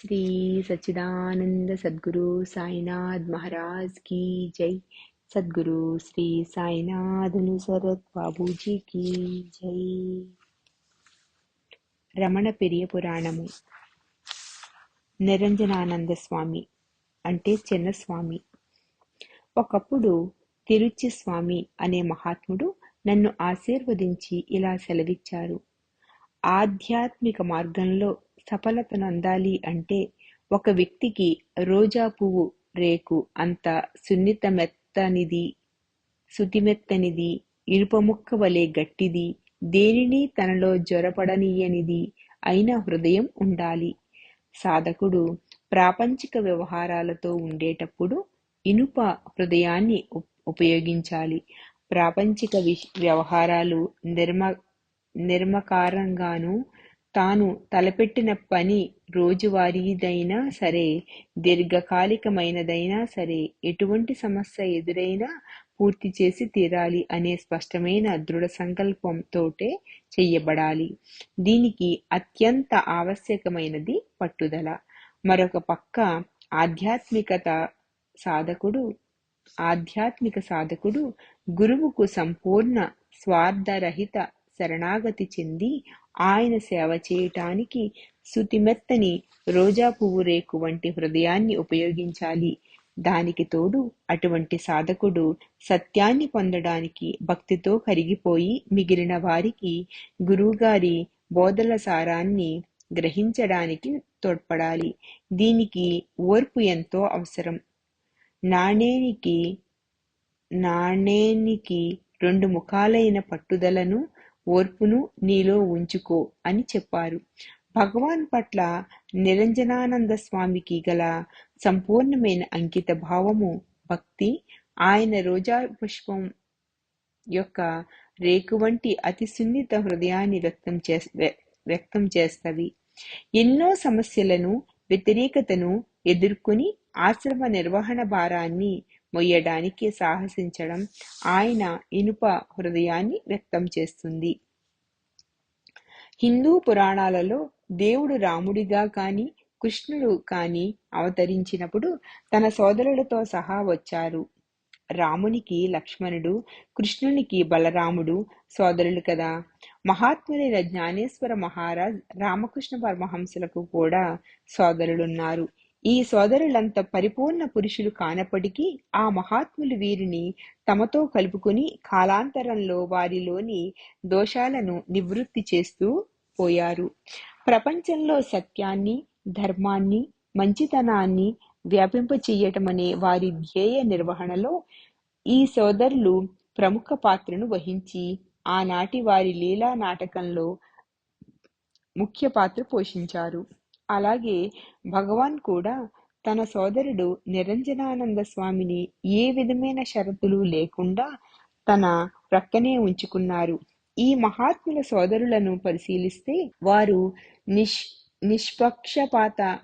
శ్రీ సచ్చిదానంద సద్గురు సాయినాథ్ మహారాజ్ కీ జై. సద్గురు శ్రీ సాయినాథులు శరత్ బాబూజీ కీ జై. రమణ పెరియ పురాణము. నిరంజనానంద స్వామి అంటే చిన్నస్వామి ఒకప్పుడు తిరుచి స్వామి అనే మహాత్ముడు నన్ను ఆశీర్వదించి ఇలా సెలవిచ్చారు. ఆధ్యాత్మిక మార్గంలో సఫలతను అందాలి అంటే ఒక వ్యక్తికి రోజా పువ్వు రేకు అంత సున్నిత మెత్తనిది సుతిమెత్తనిది ఇనుపముక్క వలె గట్టిది దేనిని తనలో జ్వరపడనీయనిది అయిన హృదయం ఉండాలి. సాధకుడు ప్రాపంచిక వ్యవహారాలతో ఉండేటప్పుడు ఇనుప హృదయాన్ని ఉపయోగించాలి. ప్రాపంచిక విష్- వ్యవహారాలు నిర్మ నిర్మకారంగాను తాను తలపెట్టిన పని రోజువారీదైనా సరే దీర్ఘకాలికమైనదైనా సరే ఎటువంటి సమస్య ఎదురైనా పూర్తి చేసి తీరాలి అనే స్పష్టమైన దృఢ సంకల్పంతోటే చెయ్యబడాలి. దీనికి అత్యంత ఆవశ్యకమైనది పట్టుదల. మరొక పక్క ఆధ్యాత్మికత సాధకుడు ఆధ్యాత్మిక సాధకుడు గురువుకు సంపూర్ణ స్వార్థరహిత శరణాగతి చెంది ఆయన సేవ చేయటానికి సుతిమెత్తని రోజా పువ్వు రేకు వంటి హృదయాన్ని ఉపయోగించాలి. దానికి తోడు అటువంటి సాధకుడు సత్యాన్ని పొందడానికి భక్తితో కరిగిపోయి మిగిలిన వారికి గురువుగారి బోధల సారాన్ని గ్రహించడానికి తోడ్పడాలి. దీనికి ఓర్పు ఎంతో అవసరం. నాణేనికి నాణేనికి రెండు ముఖాలైన పట్టుదలను ఓర్పును నీలో ఉంచుకో అని చెప్పారు. భగవాన్ పట్ల నిరంజనానంద స్వామికి గల సంపూర్ణమైన అంకిత భావము భక్తి ఆయన రోజా పుష్పం యొక్క రేకు వంటి అతి సున్నిత హృదయాన్ని వ్యక్తం చే వ్య- వ్యక్తం చేస్తవి. ఎన్నో సమస్యలను వ్యతిరేకతను ఎదుర్కొని ఆశ్రమ నిర్వహణ భారాన్ని మొయ్యడానికి సాహసించడం ఆయన ఇనుప హృదయాన్ని వ్యక్తం చేస్తుంది. హిందూ పురాణాలలో దేవుడు రాముడిగా కాని కృష్ణుడు కాని అవతరించినప్పుడు తన సోదరులతో సహా వచ్చారు. రామునికి లక్ష్మణుడు కృష్ణునికి బలరాముడు సోదరులు కదా. మహాత్ములైన జ్ఞానేశ్వర మహారాజ్ రామకృష్ణ పరమహంసులకు కూడా సోదరులున్నారు. ఈ సోదరులంత పరిపూర్ణ పురుషులు కానప్పటికీ ఆ మహాత్ములు వీరిని తమతో కలుపుకొని కాలాంతరంలో వారిలోని దోషాలను నివృత్తి చేస్తూ పోయారు. ప్రపంచంలో సత్యాన్ని ధర్మాన్ని మంచితనాన్ని వ్యాపింపచేయటమనే వారి ధ్యేయ నిర్వహణలో ఈ సోదరులు ప్రముఖ పాత్రను వహించి ఆనాటి వారి లీలా నాటకంలో ముఖ్య పాత్ర పోషించారు. అలాగే భగవాన్ కూడా తన సోదరుడు నిరంజనానంద స్వామిని ఏ విధమైన షరతులు లేకుండా తన ప్రక్కనే ఉంచుకున్నారు. ఈ మహాత్ముల సోదరులను పరిశీలిస్తే వారు నిష్ నిష్పక్షపాత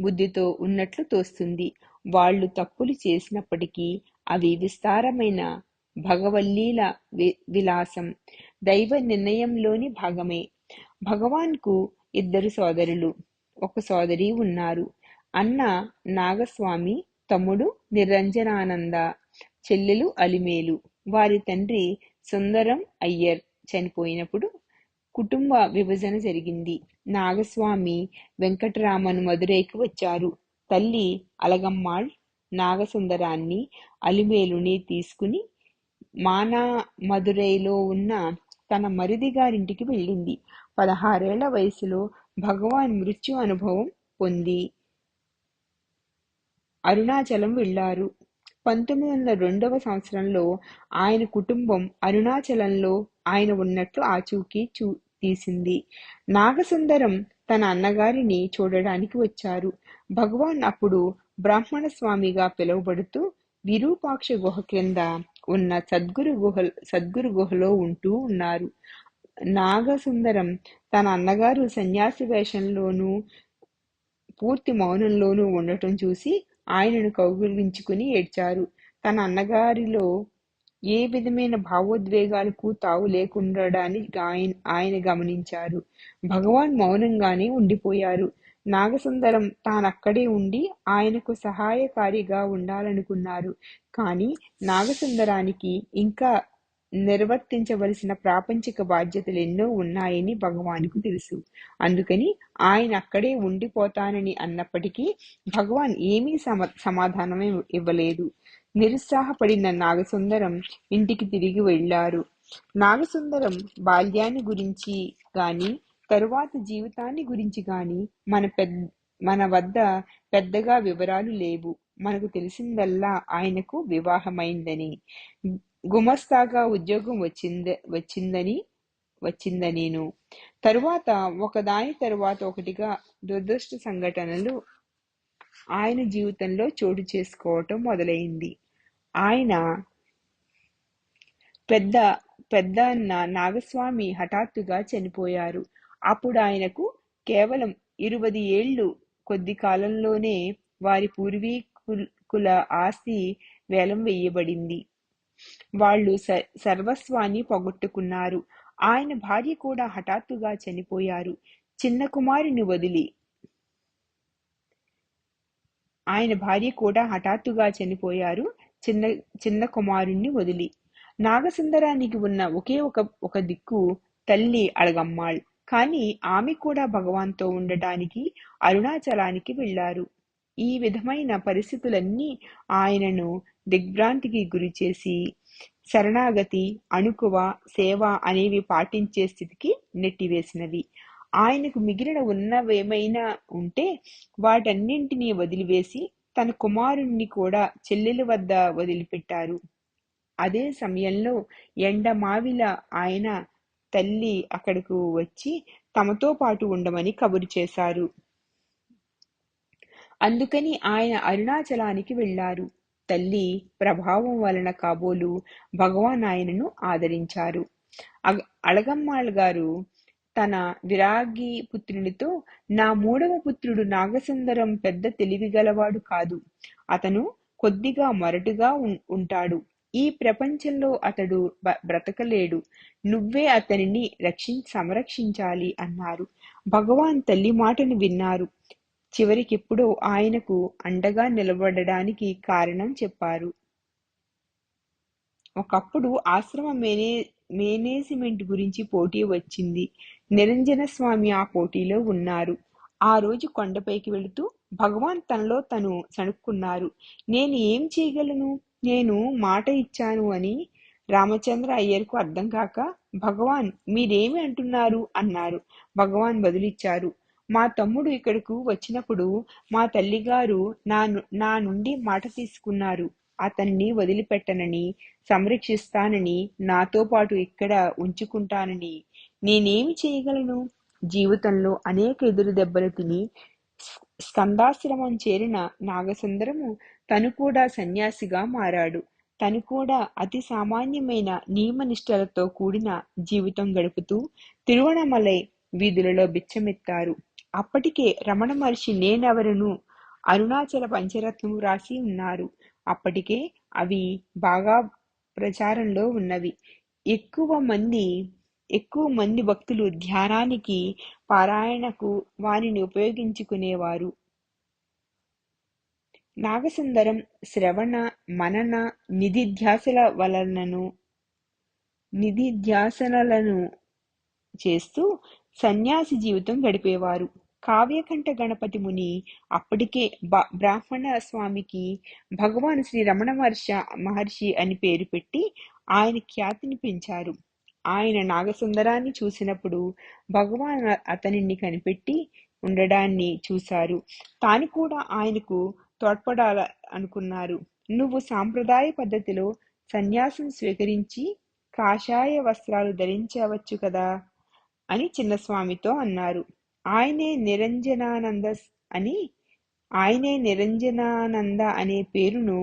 బుద్ధితో ఉన్నట్లు తోస్తుంది. వాళ్ళు తప్పులు చేసినప్పటికీ అవి విస్తారమైన భగవల్లీల వి- విలాసం దైవ నిర్ణయంలోని భాగమే. భగవాన్కు ఇద్దరు సోదరులు. ఒక సోదరి ఉన్నారు. అన్న నాగస్వామి తమ్ముడు నిరంజనానంద చెల్లెలు అలిమేలు. వారి తండ్రి సుందరం అయ్యర్ చనిపోయినప్పుడు కుటుంబ విభజన జరిగింది. నాగస్వామి వెంకటరామను మదురైకి వచ్చారు. తల్లి అలగమ్మాళ్ నాగసుందరాన్ని అలిమేలుని తీసుకుని మానా మదురైలో ఉన్న తన మరిది గారింటికి వెళ్ళింది. పదహారేళ్ళ వయసులో భగవాన్ మృత్యు అనుభవం పొంది. అరుణాచలం వెళ్ళారు. పంతొమ్మిది వందల రెండవ సంవత్సరంలో ఆయన కుటుంబం అరుణాచలంలో ఆయన ఉన్నట్లు ఆచూకీ చూ తీసింది. నాగసుందరం తన అన్నగారిని చూడడానికి వచ్చారు. భగవాన్ అప్పుడు బ్రాహ్మణ స్వామిగా పిలువబడుతూ విరూపాక్ష గుహ క్రింద ఉన్న సద్గురు గుహ సద్గురు గుహలో ఉంటూ ఉన్నారు. నాగసుందరం తన అన్నగారు సన్యాసి వేషంలోనూ పూర్తి మౌనంలోనూ ఉండటం చూసి ఆయనను కౌగిలించుకుని ఏడ్చారు. తన అన్నగారిలో ఏ విధమైన భావోద్వేగాలకు తావు లేకుండడాన్ని ఆయన ఆయన గమనించారు. భగవాన్ మౌనంగానే ఉండిపోయారు. నాగసుందరం తానక్కడే ఉండి ఆయనకు సహాయకారిగా ఉండాలనుకున్నారు. కానీ నాగసుందరానికి ఇంకా నిర్వర్తించవలసిన ప్రాపంచిక బాధ్యతలు ఎన్నో ఉన్నాయని భగవానుకు తెలుసు. అందుకని ఆయన అక్కడే ఉండిపోతానని అన్నప్పటికీ భగవాన్ ఏమీ సమ సమాధానమే ఇవ్వలేదు. నిరుత్సాహపడిన నాగసుందరం ఇంటికి తిరిగి వెళ్ళారు. నాగసుందరం బాల్యాన్ని గురించి గాని తరువాత జీవితాన్ని గురించి గాని మన పెద్ద మన వద్ద పెద్దగా వివరాలు లేవు. మనకు తెలిసిందల్లా ఆయనకు వివాహమైందని. గుమస్తాగా ఉద్యోగం వచ్చింద వచ్చిందని వచ్చిందనేను. తరువాత ఒకదాని తరువాత ఒకటిగా దురదృష్ట సంఘటనలు ఆయన జీవితంలో చోటు చేసుకోవటం మొదలైంది. ఆయన పెద్ద పెద్ద నాగస్వామి హఠాత్తుగా చనిపోయారు. అప్పుడు ఆయనకు కేవలం ఇరవై ఏళ్ళు కొద్ది కాలంలోనే వారి పూర్వీకుల ఆస్తి వేలం వేయబడింది. వాళ్ళు సర్వస్వాన్ని పోగొట్టుకున్నారు. ఆయన భార్య కూడా హఠాత్తుగా చనిపోయారు. చిన్న కుమారుని వదిలి. ఆయన భార్య కూడా హఠాత్తుగా చనిపోయారు. చిన్న చిన్న కుమారుణ్ణి వదిలి. నాగసుందరానికి ఉన్న ఒకే ఒక ఒక దిక్కు తల్లి అడగమ్మాళ్ కానీ ఆమె కూడా భగవాన్తో ఉండటానికి అరుణాచలానికి వెళ్ళారు ఈ విధమైన పరిస్థితులన్నీ ఆయనను దిగ్భ్రాంతికి గురిచేసి శరణాగతి అణుకువ సేవ అనేవి పాటించే స్థితికి నెట్టివేసినవి. ఆయనకు మిగిలిన ఉన్నవేమైనా ఉంటే వాటన్నింటినీ వదిలివేసి తన కుమారుణ్ణి కూడా చెల్లెల వద్ద వదిలిపెట్టారు. అదే సమయంలో ఎండమావిల ఆయన తల్లి అక్కడకు వచ్చి తమతో పాటు ఉండమని కబురు చేశారు. అందుకని ఆయన అరుణాచలానికి వెళ్ళారు తల్లి ప్రభావం వలన కాబోలు భగవాన్ ఆయనను ఆదరించారు. అలగమ్మాళ్ గారు తన విరాగి పుత్రునితో నా మూడవ పుత్రుడు నాగసుందరం పెద్ద తెలివిగలవాడు కాదు. అతను కొద్దిగా మొరటుగా ఉంటాడు. ఈ ప్రపంచంలో అతడు బ్రతకలేడు. నువ్వే అతనిని రక్షి సంరక్షించాలి అన్నారు. భగవాన్ తల్లి మాటను విన్నారు. చివరికెప్పుడో ఆయనకు అండగా నిలబడడానికి కారణం చెప్పారు. ఒకప్పుడు ఆశ్రమ మేనే మేనేజ్మెంట్ గురించి పోటీ వచ్చింది. నిరంజన స్వామి ఆ పోటీలో ఉన్నారు. ఆ రోజు కొండపైకి వెళుతూ భగవాన్ తనలో తను సణుక్కున్నారు. నేను ఏం చేయగలను? నేను మాట ఇచ్చాను అని రామచంద్ర అయ్యర్కు అర్థం కాక భగవాన్ మీరేమి అంటున్నారు? అన్నారు. భగవాన్ బదులిచ్చారు మా తమ్ముడు ఇక్కడకు వచ్చినప్పుడు మా తల్లిగారు నా నా నుండి మాట తీసుకున్నారు. అతన్ని వదిలిపెట్టనని సంరక్షిస్తానని నాతో పాటు ఇక్కడ ఉంచుకుంటానని. నేనేమి చేయగలను? జీవితంలో అనేక ఎదురు దెబ్బలు తిని స్కందాశ్రమం చేరిన నాగసుందరము తను కూడా సన్యాసిగా మారాడు. తను కూడా అతి సామాన్యమైన నియమనిష్టలతో కూడిన జీవితం గడుపుతూ తిరువణమలై వీధులలో బిచ్చమెత్తారు. అప్పటికే రమణ మహర్షి నేనెవరను? అరుణాచల పంచరత్నం రాసి ఉన్నారు. అప్పటికే అవి బాగా ప్రచారంలో ఉన్నవి. ఎక్కువ మంది ఎక్కువ మంది భక్తులు ధ్యానానికి పారాయణకు వారిని ఉపయోగించుకునేవారు. నాగసుందరం శ్రవణ మనన నిధిధ్యాసల వలనను నిధిధ్యాసనలను చేస్తూ సన్యాసి జీవితం గడిపేవారు. కావ్యకంఠ గణపతి ముని అప్పటికే బ్రాహ్మణ స్వామికి భగవాన్ శ్రీ రమణ మహర్ష మహర్షి అని పేరు పెట్టి ఆయన ఖ్యాతిని పెంచారు. ఆయన నాగసుందరాన్ని చూసినప్పుడు భగవాన్ అతనిని కనిపెట్టి ఉండడాన్ని చూశారు. తాను కూడా ఆయనకు తోడ్పడాల అనుకున్నారు. నువ్వు సాంప్రదాయ పద్ధతిలో సన్యాసం స్వీకరించి కాషాయ వస్త్రాలు ధరించవచ్చు కదా అని చిన్నస్వామితో అన్నారు. ఆయనే నిరంజనానంద అని ఆయనే నిరంజనానంద అనే పేరును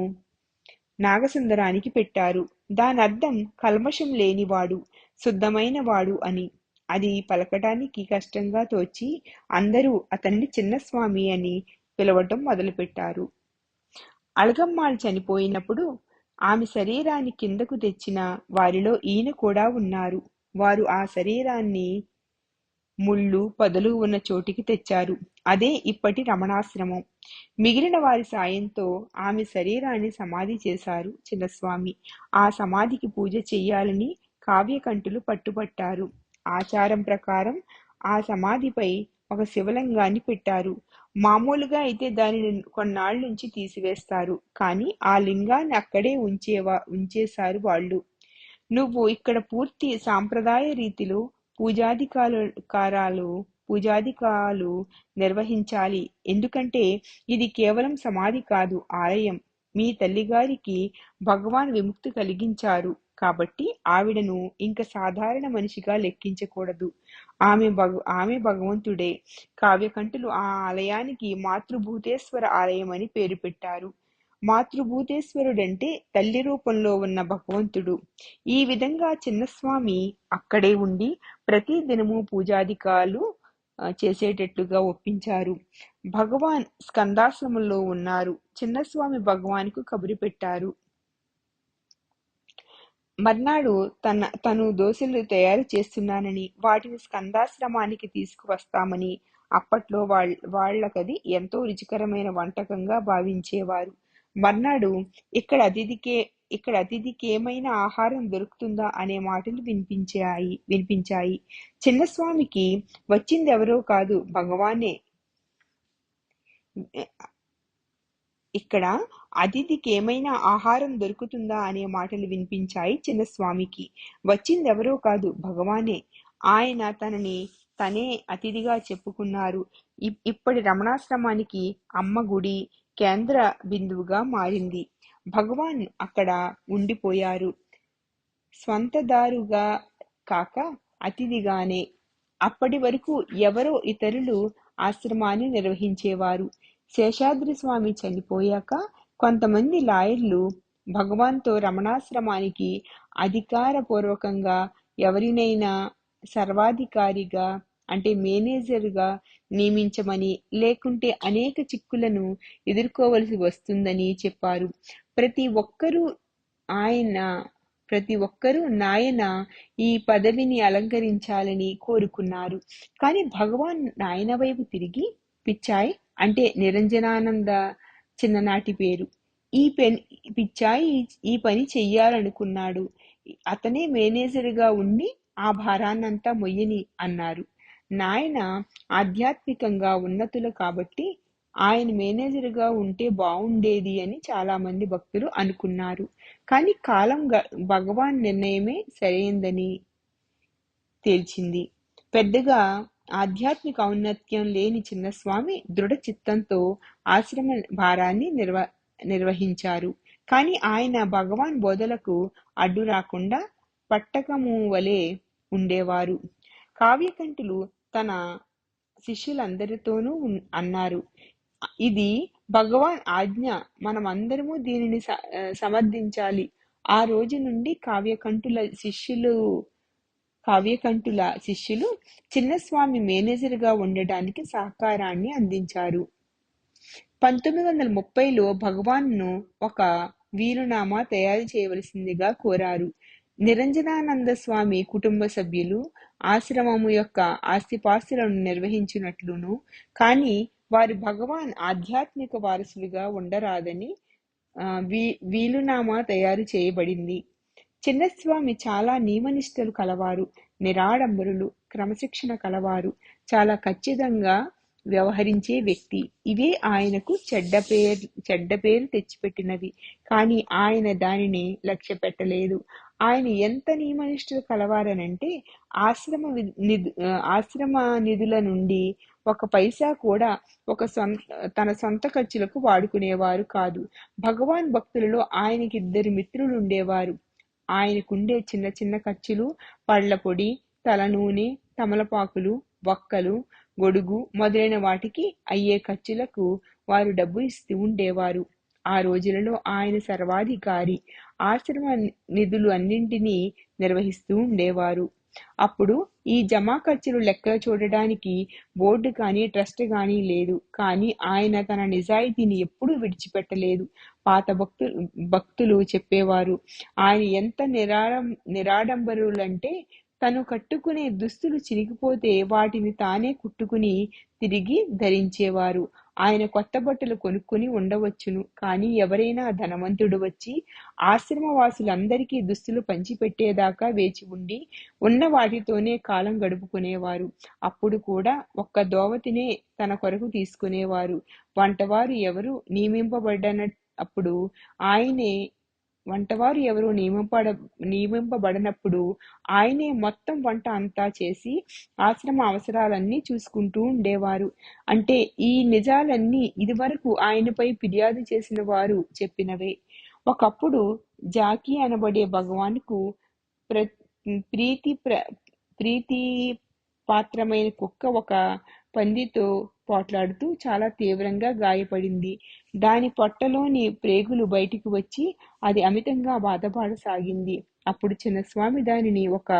నాగసుందరానికి పెట్టారు. దాని అర్థం కల్మషం లేనివాడు శుద్ధమైన వాడు అని. అది పలకడానికి కష్టంగా తోచి అందరూ అతన్ని చిన్నస్వామి అని పిలవటం మొదలుపెట్టారు. అలగమ్మాళ్ళు చనిపోయినప్పుడు ఆమె శరీరాన్ని కిందకు తెచ్చిన వారిలో ఈయన కూడా ఉన్నారు. వారు ఆ శరీరాన్ని ముళ్ళు పొదలు ఉన్న చోటికి తెచ్చారు. అదే ఇప్పటి రమణాశ్రమం. మిగిలిన వారి సాయంతో ఆమె శరీరాన్ని సమాధి చేశారు చిన్నస్వామి. ఆ సమాధికి పూజ చెయ్యాలని కావ్యకంఠులు పట్టుబట్టారు. ఆచారం ప్రకారం ఆ సమాధిపై ఒక శివలింగాన్ని పెట్టారు. మామూలుగా అయితే దానిని కొన్నాళ్ళ నుంచి తీసివేస్తారు. కానీ ఆ లింగాన్ని అక్కడే ఉంచేవా ఉంచేశారు వాళ్ళు. నువ్వు ఇక్కడ పూర్తి సాంప్రదాయ రీతిలో పూజాధికారాలు పూజాధికాలు నిర్వహించాలి. ఎందుకంటే ఇది కేవలం సమాధి కాదు ఆలయం. మీ తల్లిగారికి భగవాన్ విముక్తి కలిగించారు. కాబట్టి ఆవిడను ఇంకా సాధారణ మనిషిగా లెక్కించకూడదు. ఆమె భగ ఆమె భగవంతుడే. కావ్యకంఠులు ఆ ఆలయానికి మాతృభూతేశ్వర ఆలయం అని పేరు పెట్టారు. మాతృభూతేశ్వరుడంటే తల్లి రూపంలో ఉన్న భగవంతుడు. ఈ విధంగా చిన్నస్వామి అక్కడే ఉండి ప్రతి దినము పూజాధికాలు చేసేటట్లుగా ఒప్పించారు. భగవాన్ స్కందాశ్రమంలో ఉన్నారు. చిన్నస్వామి భగవాన్కు కబురు పెట్టారు. మర్నాడు తన తను దోశలు తయారు చేస్తున్నానని వాటిని స్కందాశ్రమానికి తీసుకువస్తామని అప్పట్లో వాళ్ళ వాళ్ళకది ఎంతో రుచికరమైన వంటకంగా భావించేవారు. మర్నాడు ఇక్కడ అతిథికే ఇక్కడ అతిథికి ఏమైనా ఆహారం దొరుకుతుందా? అనే మాటలు వినిపించాయి వినిపించాయి. చిన్నస్వామికి వచ్చింది ఎవరో కాదు భగవానే. ఇక్కడ అతిథికి ఏమైనా ఆహారం దొరుకుతుందా? అనే మాటలు వినిపించాయి చిన్నస్వామికి. వచ్చింది ఎవరో కాదు భగవానే. ఆయన తనని తనే అతిథిగా చెప్పుకున్నారు. ఇప్- ఇప్పటి రమణాశ్రమానికి అమ్మ గుడి కేంద్ర బిందువుగా మారింది. భగవాన్ అక్కడ ఉండిపోయారు. స్వంతదారుగా కాక అతిథిగానే. అప్పటి వరకు ఎవరో ఇతరులు ఆశ్రమాన్ని నిర్వహించేవారు. శేషాద్రి స్వామి చనిపోయాక కొంతమంది లాయర్లు భగవాన్తో రమణాశ్రమానికి అధికారపూర్వకంగా ఎవరినైనా సర్వాధికారిగా అంటే మేనేజర్గా నియమించమని లేకుంటే అనేక చిక్కులను ఎదుర్కోవలసి వస్తుందని చెప్పారు. ప్రతి ఒక్కరూ ఆయన ప్రతి ఒక్కరూ నాయన ఈ పదవిని అలంకరించాలని కోరుకున్నారు. కానీ భగవాన్ నాయన వైపు తిరిగి పిచ్చాయ్ అంటే నిరంజనానంద చిన్ననాటి పేరు. ఈ పెన్ పిచ్చాయి ఈ- ఈ పని చెయ్యాలనుకున్నాడు. అతనే మేనేజర్గా ఉండి ఆ భారాన్నంతా మొయ్యని అన్నారు. నాయన ఆధ్యాత్మికంగా ఉన్నతులు కాబట్టి ఆయన మేనేజర్గా ఉంటే బాగుండేది అని చాలామంది భక్తులు అనుకున్నారు. కానీ కాలం భగవాన్ నిర్ణయమే సరైందని తేల్చింది. పెద్దగా ఆధ్యాత్మిక ఔన్నత్యం లేని చిన్నస్వామి దృఢ చిత్తంతో ఆశ్రమ భారాన్ని నిర్వ నిర్వహించారు. కానీ ఆయన భగవాన్ బోధలకు అడ్డు రాకుండా పట్టకము వలె ఉండేవారు. కావ్యకంఠులు తన శిష్యులందరితోనూ ఉన్- అన్నారు. ఇది భగవాన్ ఆజ్ఞ. మనం దీనిని సమర్థించాలి. ఆ రోజు నుండి కావ్యకంఠుల శిష్యులు కావ్యకంఠుల శిష్యులు చిన్నస్వామి మేనేజర్గా ఉండడానికి సహకారాన్ని అందించారు. పంతొమ్మిది వందల ముప్పైలో భగవాన్ను ఒక వీరునామా తయారు చేయవలసిందిగా కోరారు. నిరంజనానంద స్వామి కుటుంబ సభ్యులు ఆశ్రమము యొక్క ఆస్తిపాస్తులను నిర్వహించినట్లును. కానీ వారు భగవాన్ ఆధ్యాత్మిక వారసులుగా ఉండరాదని వీ వీలునామా తయారు చేయబడింది. చిన్నస్వామి చాలా నియమనిష్టలు కలవారు నిరాడంబరులు క్రమశిక్షణ కలవారు చాలా ఖచ్చితంగా వ్యవహరించే వ్యక్తి. ఇవే ఆయనకు చెడ్డ పేరు చెడ్డ పేరు తెచ్చిపెట్టినవి. కానీ ఆయన దానిని లక్ష్య పెట్టలేదు ఆయన ఎంత నియమనిష్ఠులు కలవారనంటే ఆశ్రమ వి- నిధు ఆశ్రమ నిధుల నుండి ఒక పైసా కూడా ఒక సొంత తన సొంత ఖర్చులకు వాడుకునేవారు కాదు. భగవాన్ భక్తులలో ఆయనకి ఇద్దరు మిత్రులు ఉండేవారు ఆయనకుండే చిన్న చిన్న ఖర్చులు పళ్ళ పొడి తల నూనె తమలపాకులు వక్కలు గొడుగు మొదలైన వాటికి అయ్యే ఖర్చులకు వారు డబ్బు ఇస్తూ ఉండేవారు. ఆ రోజులలో ఆయన సర్వాధికారి. ఆశ్రమ నిధులు అన్నింటినీ నిర్వహిస్తూ ఉండేవారు. అప్పుడు ఈ జమా ఖర్చులు లెక్కలు చూడడానికి బోర్డు కానీ ట్రస్ట్ కానీ లేదు. కానీ ఆయన తన నిజాయితీని ఎప్పుడూ విడిచిపెట్టలేదు. పాత భక్తులు భక్తులు చెప్పేవారు ఆయన ఎంత నిరాడం నిరాడంబరులంటే తను కట్టుకునే దుస్తులు చిరిగిపోతే వాటిని తానే కుట్టుకుని తిరిగి ధరించేవారు. ఆయన కొత్త బట్టలు కొనుక్కొని ఉండవచ్చును. కానీ ఎవరైనా ధనవంతుడు వచ్చి ఆశ్రమవాసులందరికీ దుస్తులు పంచిపెట్టేదాకా వేచి ఉండి ఉన్న వాటితోనే కాలం గడుపుకునేవారు. అప్పుడు కూడా ఒక్క దోవతినే తన కొరకు తీసుకునేవారు. వంటవారు ఎవరు నియమింపబడిన అప్పుడు ఆయనే వంటవారు ఎవరు నియమింపడ నియమింపబడినప్పుడు ఆయనే మొత్తం వంట అంతా చేసి ఆశ్రమ అవసరాలన్నీ చూసుకుంటూ ఉండేవారు. అంటే ఈ నిజాలన్నీ ఇదివరకు ఆయనపై ఫిర్యాదు చేసిన వారు చెప్పినవే. ఒకప్పుడు జాకీ అనబడే భగవాన్కు ప్ర ప్రీతి ప్ర ప్రీతి పాత్రమైన కుక్క ఒక పందితో పోట్లాడుతూ చాలా తీవ్రంగా గాయపడింది. దాని పొట్టలోని ప్రేగులు బయటికి వచ్చి అది అమితంగా బాధపడసాగింది. అప్పుడు చిన్నస్వామి దానిని ఒక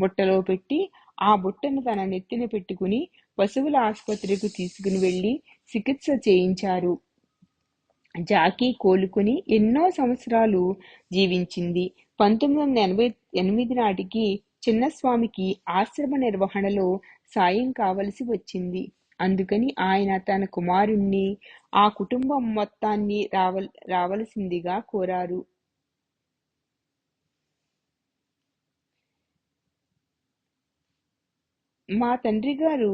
బుట్టలో పెట్టి ఆ బుట్టను తన నెత్తిన పెట్టుకుని పశువుల ఆసుపత్రికి తీసుకుని వెళ్ళి చికిత్స చేయించారు. జాకీ కోలుకుని ఎన్నో సంవత్సరాలు జీవించింది. పంతొమ్మిది వందల ఎనభై ఎనిమిది నాటికి చిన్నస్వామికి ఆశ్రమ నిర్వహణలో సాయం కావలసి వచ్చింది. అందుకని ఆయన తన కుమారుణ్ణి ఆ కుటుంబం మొత్తాన్ని రావల్ రావలసిందిగా కోరారు. మా తండ్రి గారు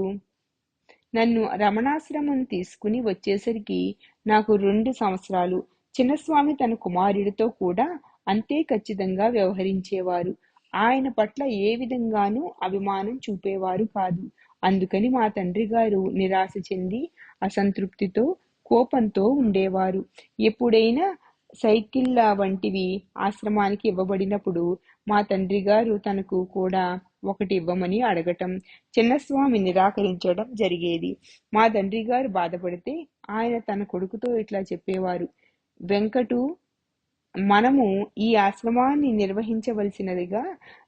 నన్ను రమణాశ్రమం తీసుకుని వచ్చేసరికి నాకు రెండు సంవత్సరాలు. చిన్నస్వామి తన కుమారుడితో కూడా అంతే ఖచ్చితంగా వ్యవహరించేవారు. ఆయన పట్ల ఏ విధంగానూ అభిమానం చూపేవారు కాదు. అందుకని మా తండ్రి గారు నిరాశ చెంది అసంతృప్తితో కోపంతో ఉండేవారు. ఎప్పుడైనా సైకిళ్ళ వంటివి ఆశ్రమానికి ఇవ్వబడినప్పుడు మా తండ్రి గారు తనకు కూడా ఒకటి ఇవ్వమని అడగటం చిన్నస్వామి నిరాకరించడం జరిగేది. మా తండ్రి గారు బాధపడితే ఆయన తన కొడుకుతో ఇట్లా చెప్పేవారు. వెంకటు మనము ఈ ఆశ్రమాన్ని నిర్వహించవలసినదిగా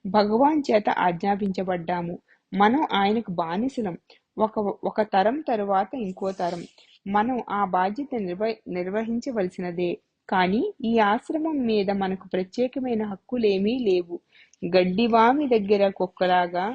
భగవాన్ చేత ఆజ్ఞాపించబడ్డాము. మనం ఆయనకు బానిసలం. ఒక ఒక తరం తరువాత ఇంకో తరం. మనం ఆ బాధ్యత నిర్వ నిర్వహించవలసినదే. కానీ ఈ ఆశ్రమం మీద మనకు ప్రత్యేకమైన హక్కులేమీ లేవు. గడ్డివామి దగ్గర కుక్కలాగా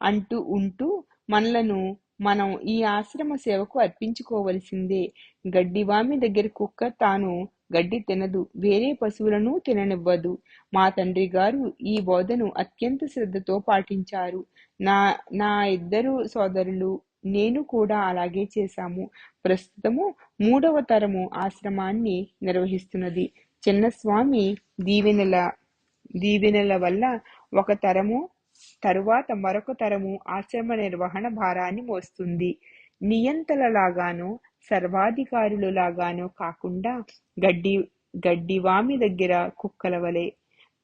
అంటూ ఉంటూ మనలను మనం ఈ ఆశ్రమ సేవకు అర్పించుకోవలసిందే. గడ్డివామి దగ్గర కుక్క తాను గడ్డి తినదు. వేరే పశువులను తిననివ్వదు. మా తండ్రి గారు ఈ బోధను అత్యంత శ్రద్ధతో పాటించారు. నా నా ఇద్దరు సోదరులు నేను కూడా అలాగే చేశాము. ప్రస్తుతము మూడవ తరము ఆశ్రమాన్ని నిర్వహిస్తున్నది. చిన్నస్వామి దీవెనల దీవెనల వల్ల ఒక తరము తరువాత మరొక తరము ఆశ్రమ నిర్వహణ భారాన్ని మోస్తుంది. నియంతలలాగాను సర్వాధికారులు లాగానో కాకుండా గడ్డి గడ్డివామి దగ్గర కుక్కల వలె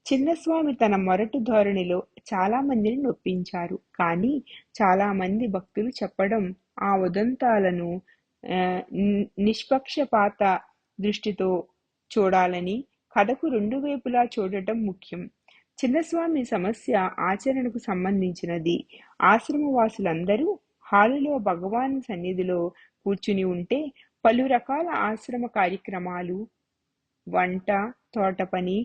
చిన్నస్వామి తన మొరటు ధోరణిలో చాలా మందిని నొప్పించారు. కానీ చాలా మంది భక్తులు చెప్పడం ఆ ఉదంతాలను నిష్పక్షపాత దృష్టితో చూడాలని కథకు రెండు వైపులా చూడటం ముఖ్యం. చిన్నస్వామి సమస్య ఆచరణకు సంబంధించినది. ఆశ్రమవాసులందరూ హాలులో భగవాన్ సన్నిధిలో కూర్చుని ఉంటే పలు రకాల ఆశ్రమ కార్యక్రమాలు వంట తోట పని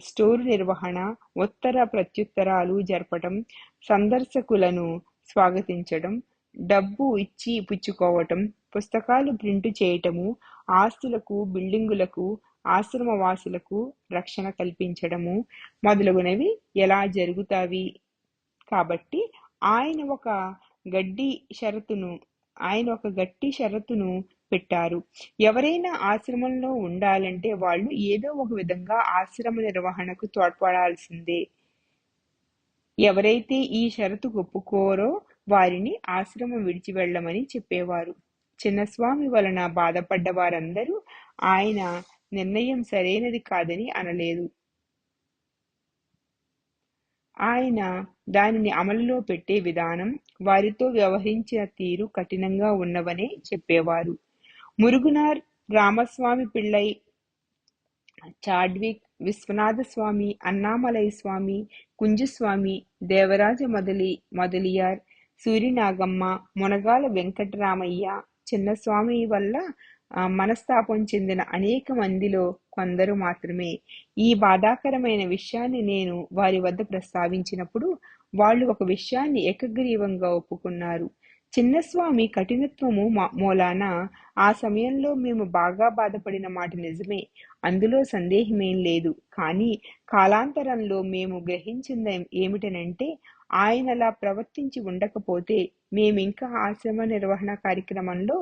స్టోర్ నిర్వహణ ఉత్తర ప్రత్యుత్తరాలు జరపటం సందర్శకులను స్వాగతించడం డబ్బు ఇచ్చి పుచ్చుకోవటం పుస్తకాలు ప్రింట్ చేయటము ఆస్తులకు బిల్డింగులకు ఆశ్రమవాసులకు రక్షణ కల్పించడము మొదలగునవి ఎలా జరుగుతావి? కాబట్టి ఆయన ఒక గడ్డి షరతును ఆయన ఒక గట్టి షరతును పెట్టారు. ఎవరైనా ఆశ్రమంలో ఉండాలంటే వాళ్ళు ఏదో ఒక విధంగా ఆశ్రమ నిర్వహణకు తోడ్పడాల్సిందే. ఎవరైతే ఈ షరతు ఒప్పుకోరో వారిని ఆశ్రమం విడిచి వెళ్ళమని చెప్పేవారు. చిన్నస్వామి వలన బాధపడ్డ వారందరూ ఆయన నిర్ణయం సరైనది కాదని అనలేదు. ఆయన దానిని అమలులో పెట్టే విధానం వారితో వ్యవహరించిన తీరు కఠినంగా ఉన్నవనే చెప్పేవారు. మురుగునార్ రామస్వామి పిళ్ళై చాడ్విక్ విశ్వనాథ స్వామి అన్నామలై స్వామి కుంజస్వామి దేవరాజ మొదలి మొదలియార్ సూరినాగమ్మ మునగాల వెంకటరామయ్య చిన్నస్వామి వల్ల మనస్తాపం చెందిన అనేక మందిలో కొందరు మాత్రమే. ఈ బాధాకరమైన విషయాన్ని నేను వారి వద్ద ప్రస్తావించినప్పుడు వాళ్ళు ఒక విషయాన్ని ఏకగ్రీవంగా ఒప్పుకున్నారు. చిన్నస్వామి కఠినత్వము మూలాన ఆ సమయంలో మేము బాగా బాధపడిన మాట నిజమే. అందులో సందేహమేం లేదు. కానీ కాలాంతరంలో మేము గ్రహించింది ఏమిటనంటే ఆయన అలా ప్రవర్తించి ఉండకపోతే మేమింకా ఆశ్రమ నిర్వహణ కార్యక్రమంలో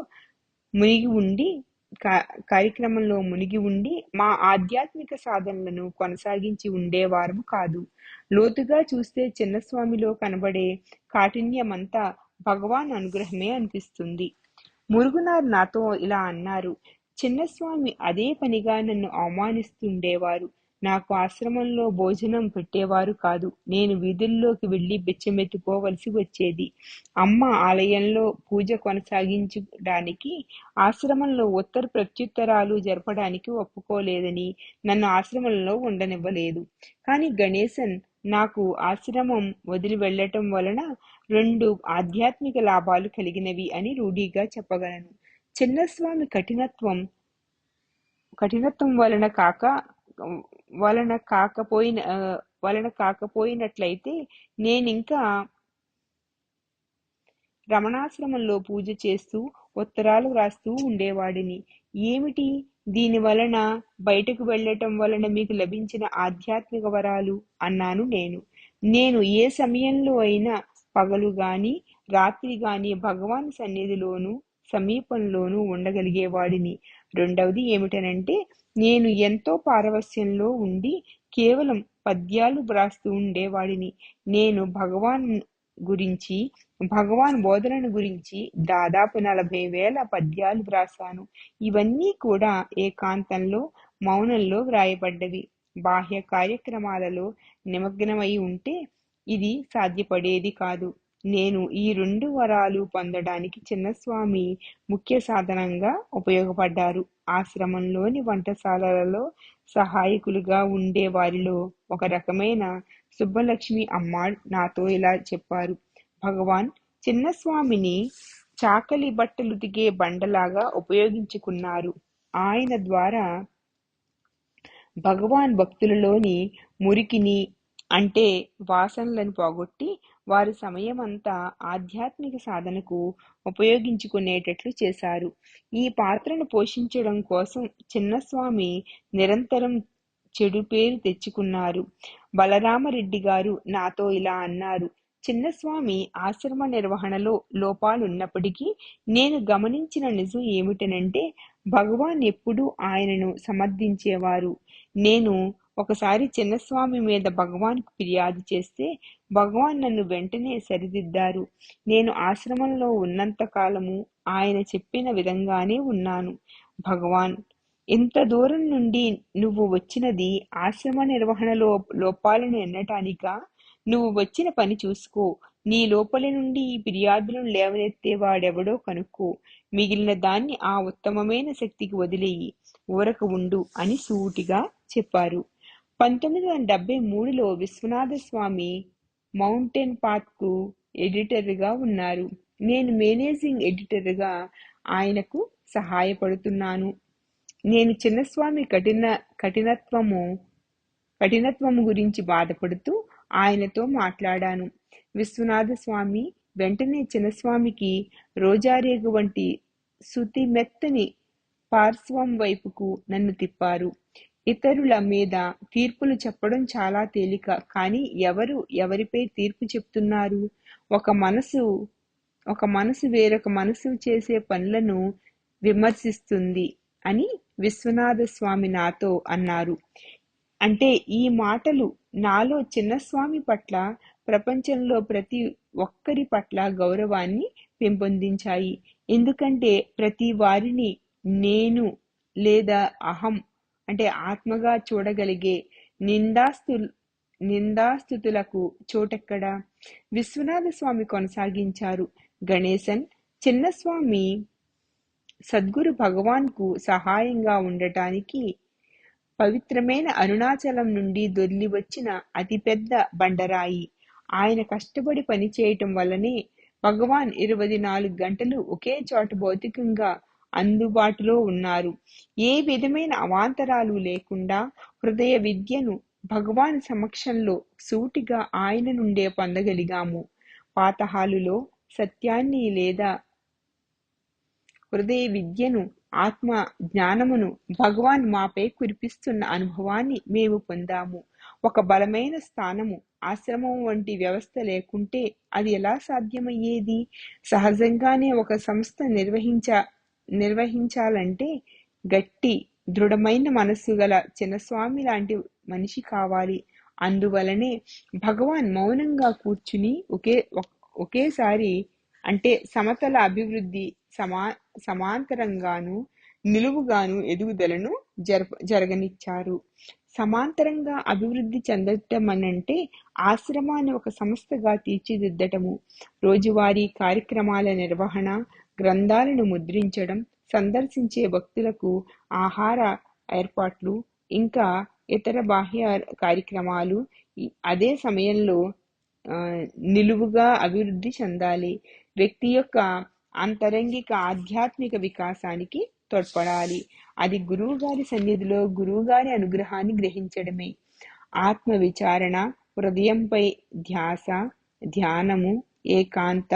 మునిగి ఉండి కా- కార్యక్రమంలో మునిగి ఉండి మా ఆధ్యాత్మిక సాధనలను కొనసాగించి ఉండేవారము కాదు. లోతుగా చూస్తే చిన్నస్వామిలో కనబడే కాఠిన్యమంతా భగవాన్ అనుగ్రహమే అనిపిస్తుంది. మురుగునారు నాతో ఇలా అన్నారు. చిన్నస్వామి అదే పనిగా నన్ను అవమానిస్తుండేవారు. నాకు ఆశ్రమంలో భోజనం పెట్టేవారు కాదు. నేను వీధుల్లోకి వెళ్ళి బిచ్చమెత్తుకోవలసి వచ్చేది. అమ్మ ఆలయంలో పూజ కొనసాగించడానికి ఆశ్రమంలో ఉత్తర ప్రత్యుత్తరాలు జరపడానికి ఒప్పుకోలేదని నన్ను ఆశ్రమంలో ఉండనివ్వలేదు. కానీ గణేశన్ నాకు ఆశ్రమం వదిలి వెళ్ళటం వలన రెండు ఆధ్యాత్మిక లాభాలు కలిగినవి అని రూఢీగా చెప్పగలను. చిన్నస్వామి కఠినత్వం కఠినత్వం వలన కాక వలన కాకపోయిన వలన కాకపోయినట్లయితే నేనింకా రమణాశ్రమంలో పూజ చేస్తూ ఉత్తరాలు వ్రాస్తూ ఉండేవాడిని. ఏమిటి? దీని వలన బయటకు వెళ్ళటం వలన మీకు లభించిన ఆధ్యాత్మిక వరాలు అన్నాను నేను. నేను ఏ సమయంలో అయినా పగలు గాని రాత్రి గాని భగవాన్ సన్నిధిలోను సమీపంలోనూ ఉండగలిగేవాడిని. రెండవది ఏమిటనంటే నేను ఎంతో పారవస్యంలో ఉండి కేవలం పద్యాలు వ్రాస్తూ ఉండేవాడిని. నేను భగవాన్ గురించి భగవాన్ బోధనను గురించి దాదాపు నలభై వేల పద్యాలు వ్రాసాను ఇవన్నీ కూడా ఏకాంతంలో మౌనంలో వ్రాయబడ్డవి. బాహ్య కార్యక్రమాలలో నిమగ్నమై ఉంటే ఇది సాధ్యపడేది కాదు. నేను ఈ రెండు వరాలు పొందడానికి చిన్నస్వామి ముఖ్య సాధనంగా ఉపయోగపడ్డారు. ఆశ్రమంలోని వంటశాలలలో సహాయకులుగా ఉండే వారిలో ఒక రకమైన సుబ్బలక్ష్మి అమ్మాళ్ నాతో ఇలా చెప్పారు. భగవాన్ చిన్నస్వామిని చాకలి బట్టలు ఉతికే బండలాగా ఉపయోగించుకున్నారు. ఆయన ద్వారా భగవాన్ భక్తులలోని మురికిని అంటే వాసనలను పోగొట్టి వారి సమయమంతా ఆధ్యాత్మిక సాధనకు ఉపయోగించుకునేటట్లు చేశారు. ఈ పాత్రను పోషించడం కోసం చిన్నస్వామి నిరంతరం చెడు పేరు తెచ్చుకున్నారు. బలరామరెడ్డి గారు నాతో ఇలా అన్నారు. చిన్నస్వామి ఆశ్రమ నిర్వహణలో లోపాలున్నప్పటికీ నేను గమనించిన నిజం ఏమిటనంటే భగవాన్ ఎప్పుడూ ఆయనను సమర్థించేవారు. నేను ఒకసారి చిన్నస్వామి మీద భగవాన్కు ఫిర్యాదు చేస్తే భగవాన్ నన్ను వెంటనే సరిదిద్దారు. నేను ఆశ్రమంలో ఉన్నంత కాలము ఆయన చెప్పిన విధంగానే ఉన్నాను. భగవాన్ ఇంత దూరం నుండి నువ్వు వచ్చినది ఆశ్రమ నిర్వహణలో లోపాలను ఎన్నటానికా? నువ్వు వచ్చిన పని చూసుకో. నీ లోపలి నుండి ఈ ఫిర్యాదులను లేవనెత్తే వాడెవడో కనుక్కో. మిగిలిన దాన్ని ఆ ఉత్తమమైన శక్తికి వదిలేయి. ఊరక ఉండు అని సూటిగా చెప్పారు. పంతొమ్మిది వందల డెబ్బై మూడులో విశ్వనాథ స్వామి మౌంటైన్ పాత్కు ఎడిటర్గా ఉన్నారు. నేను మేనేజింగ్ ఎడిటర్గా ఆయనకు సహాయపడుతున్నాను. నేను చిన్నస్వామి కఠిన కఠినత్వము కఠినత్వము గురించి బాధపడుతూ ఆయనతో మాట్లాడాను. విశ్వనాథ స్వామి వెంటనే చిన్నస్వామికి రోజారేగు వంటి శుతి మెత్తని పార్శ్వం వైపుకు నన్ను తిప్పారు. ఇతరుల మీద తీర్పులు చెప్పడం చాలా తేలిక కానీ ఎవరు ఎవరిపై తీర్పు చెప్తున్నారు? ఒక మనసు ఒక మనసు వేరొక మనసు చేసే పనులను విమర్శిస్తుంది అని విశ్వనాథ స్వామి నాతో అన్నారు. అంటే ఈ మాటలు నాలో చిన్నస్వామి పట్ల ప్రపంచంలో ప్రతి ఒక్కరి పట్ల గౌరవాన్ని పెంపొందించాయి. ఎందుకంటే ప్రతి వారిని నేను లేదా అహం అంటే ఆత్మగా చూడగలిగే నిందాస్తు నిందాస్తుతులకు చోటెక్కడ? విశ్వనాథ స్వామి కొనసాగించారు. గణేశన్ చిన్నస్వామి సద్గురు భగవాన్కు సహాయంగా ఉండటానికి పవిత్రమైన అరుణాచలం నుండి దొర్లి వచ్చిన అతిపెద్ద బండరాయి. ఆయన కష్టపడి పనిచేయటం వల్లనే భగవాన్ ఇరవై నాలుగు గంటలు ఒకే చోట భౌతికంగా అందుబాటులో ఉన్నారు. ఏ విధమైన అవాంతరాలు లేకుండా హృదయ విద్యను భగవాన్ సమక్షంలో సూటిగా ఆయన నుండే పొందగలిగాము. పాతహాలులో సత్యాన్ని లేదా హృదయ విద్యను ఆత్మ జ్ఞానమును భగవాన్ మాపై కురిపిస్తున్న అనుభవాన్ని మేము పొందాము. ఒక బలమైన స్థానము ఆశ్రమం వంటి వ్యవస్థ లేకుంటే అది ఎలా సాధ్యమయ్యేది? సహజంగానే ఒక సంస్థ నిర్వహించ నిర్వహించాలంటే గట్టి దృఢమైన మనస్సు గల చిన్నస్వామి లాంటి మనిషి కావాలి. అందువలనే భగవాన్ మౌనంగా కూర్చుని ఒకే ఒకేసారి అంటే సమతల అభివృద్ధి సమా సమాంతరంగాను నిలువుగాను ఎదుగుదలను జరప జరగనిచ్చారు. సమాంతరంగా అభివృద్ధి చెందటం అనంటే ఆశ్రమాన్ని ఒక సంస్థగా తీర్చిదిద్దటము. రోజువారీ కార్యక్రమాల నిర్వహణ గ్రంథాలను ముద్రించడం సందర్శించే భక్తులకు ఆహార ఏర్పాట్లు ఇంకా ఇతర బాహ్య కార్యక్రమాలు అదే సమయంలో నిలువుగా అభివృద్ధి చెందాలి. వ్యక్తి యొక్క అంతరంగిక ఆధ్యాత్మిక వికాసానికి తోడ్పడాలి. అది గురువు గారి సన్నిధిలో గురువు గారి అనుగ్రహాన్ని గ్రహించడమే. ఆత్మ విచారణ హృదయంపై ధ్యాస ధ్యానము ఏకాంత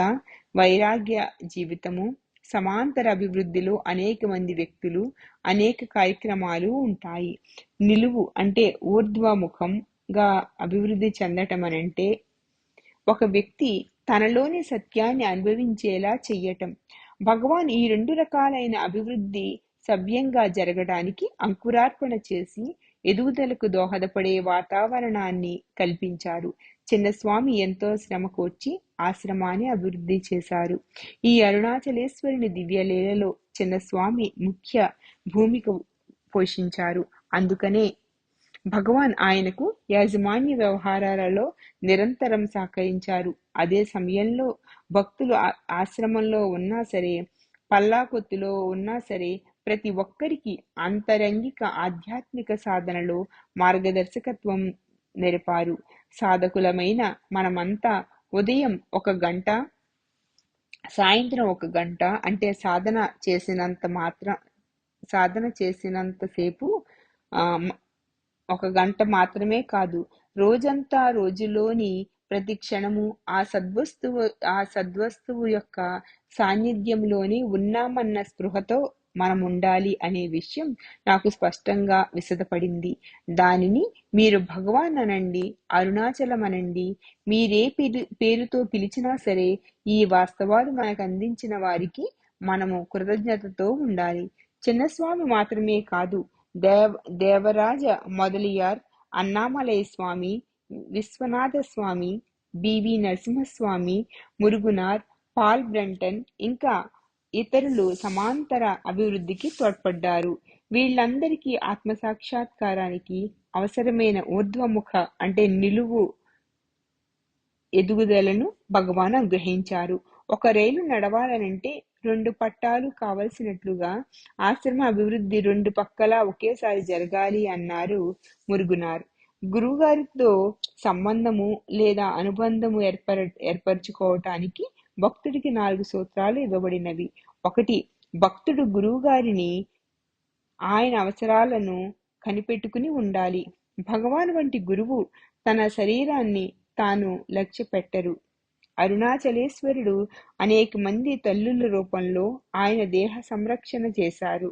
వైరాగ్య జీవితము సమాంతర అభివృద్ధిలో అనేక మంది వ్యక్తులు అనేక కార్యక్రమాలు ఉంటాయి. నిలువు అంటే ఊర్ధ్వముఖంగా అభివృద్ధి చెందటం అనంటే ఒక వ్యక్తి తనలోని సత్యాన్ని అనుభవించేలా చెయ్యటం. భగవాన్ ఈ రెండు రకాలైన అభివృద్ధి సవ్యంగా జరగడానికి అంకురార్పణ చేసి ఎదుగుదలకు దోహదపడే వాతావరణాన్ని కల్పించారు. చిన్నస్వామి ఎంతో శ్రమ కోర్చి ఆశ్రమాన్ని అభివృద్ధి చేశారు. ఈ అరుణాచలేశ్వరుని దివ్యలీలలో చిన్నస్వామి ముఖ్య భూమిక పోషించారు. అందుకనే భగవాన్ ఆయనకు యాజమాన్య వ్యవహారాలలో నిరంతరం సహకరించారు. అదే సమయంలో భక్తులు ఆశ్రమంలో ఉన్నా సరే పల్లాకొత్తులో ఉన్నా సరే ప్రతి ఒక్కరికి అంతరంగిక ఆధ్యాత్మిక సాధనలో మార్గదర్శకత్వం నెరపారు. సాధకులమైన మనమంతా ఉదయం ఒక గంట సాయంత్రం ఒక గంట అంటే సాధన చేసినంత మాత్రం సాధన చేసినంతసేపు ఒక గంట మాత్రమే కాదు. రోజంతా రోజులోని ప్రతి క్షణము ఆ సద్వస్తువు ఆ సద్వస్తువు యొక్క సాన్నిధ్యంలోనే ఉన్నామన్న స్పృహతో మనం ఉండాలి అనే విషయం నాకు స్పష్టంగా విశదపడింది దానిని మీరు భగవాన్ అనండి అరుణాచలం అనండి మీరే పేరు పేరుతో పిలిచినా సరే ఈ వాస్తవాలు మనకు అందించిన వారికి మనము కృతజ్ఞతతో ఉండాలి. చిన్నస్వామి మాత్రమే కాదు Deva Devaraja Mudaliar Annamalai Swami Vishwanatha Swami BV Narasimhaswami Muruganar Paul Brunton ఇంకా ఇతరులు సమాంతర అభివృద్ధికి తోడ్పడ్డారు. వీళ్ళందరికీ ఆత్మసాక్షాత్కారానికి అవసరమైన ఊర్ధ్వముఖ అంటే నిలువు ఎదుగుదలను భగవాన్ అనుగ్రహించారు. ఒక రైలు నడవాలనంటే రెండు పట్టాలు కావలసినట్లుగా ఆశ్రమ అభివృద్ధి రెండు పక్కలా ఒకేసారి జరగాలి అన్నారు మురుగునార్. గురువుగారితో సంబంధము లేదా అనుబంధము ఏర్పర ఏర్పరచుకోవటానికి భక్తుడికి నాలుగు సూత్రాలు ఇవ్వబడినవి. ఒకటి భక్తుడు గురువుగారిని ఆయన అవసరాలను కనిపెట్టుకుని ఉండాలి. భగవాన్ వంటి గురువు తన శరీరాన్ని తాను లక్ష్య పెట్టరు అరుణాచలేశ్వరుడు అనేక మంది తల్లుల రూపంలో ఆయన దేహ సంరక్షణ చేశారు.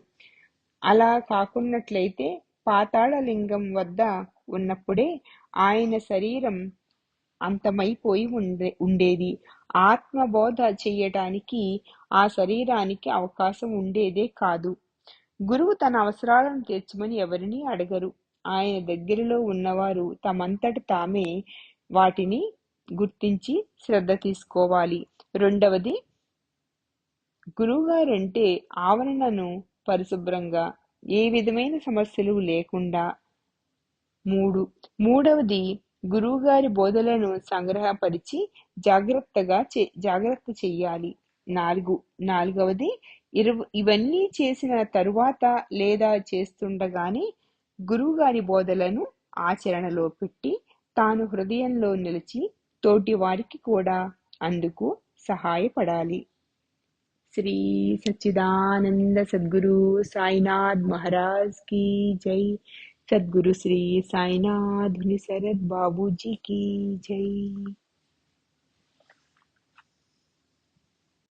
అలా కాకున్నట్లయితే పాతాళలింగం వద్ద ఉన్నప్పుడే ఆయన శరీరం అంతమైపోయి ఉండే ఉండేది. ఆత్మబోధ చేయటానికి ఆ శరీరానికి అవకాశం ఉండేదే కాదు. గురువు తన అవసరాలను తీర్చమని ఎవరిని అడగరు. ఆయన దగ్గరలో ఉన్నవారు తమంతట తామే వాటిని గుర్తించి శ్రద్ధ తీసుకోవాలి. రెండవది గురువుగారంటే ఆవరణను పరిశుభ్రంగా ఏ విధమైన సమస్యలు లేకుండా. మూడు మూడవది గురువుగారి బోధలను సంగ్రహపరిచి జాగ్రత్తగా చే జాగ్రత్త చెయ్యాలి. నాలుగు నాలుగవది ఇరవ ఇవన్నీ చేసిన తరువాత లేదా చేస్తుండగానే గురువుగారి బోధలను ఆచరణలో పెట్టి తాను హృదయంలో నిలిచి తోటి వారికి కూడా అందుకు సహాయపడాలి. శ్రీ సచ్చిదానంద సద్గురు సాయినాథ్ మహారాజ్కి జై. సద్గురు శ్రీ సాయినాథుని శరద్ బాబూజీ కి జై.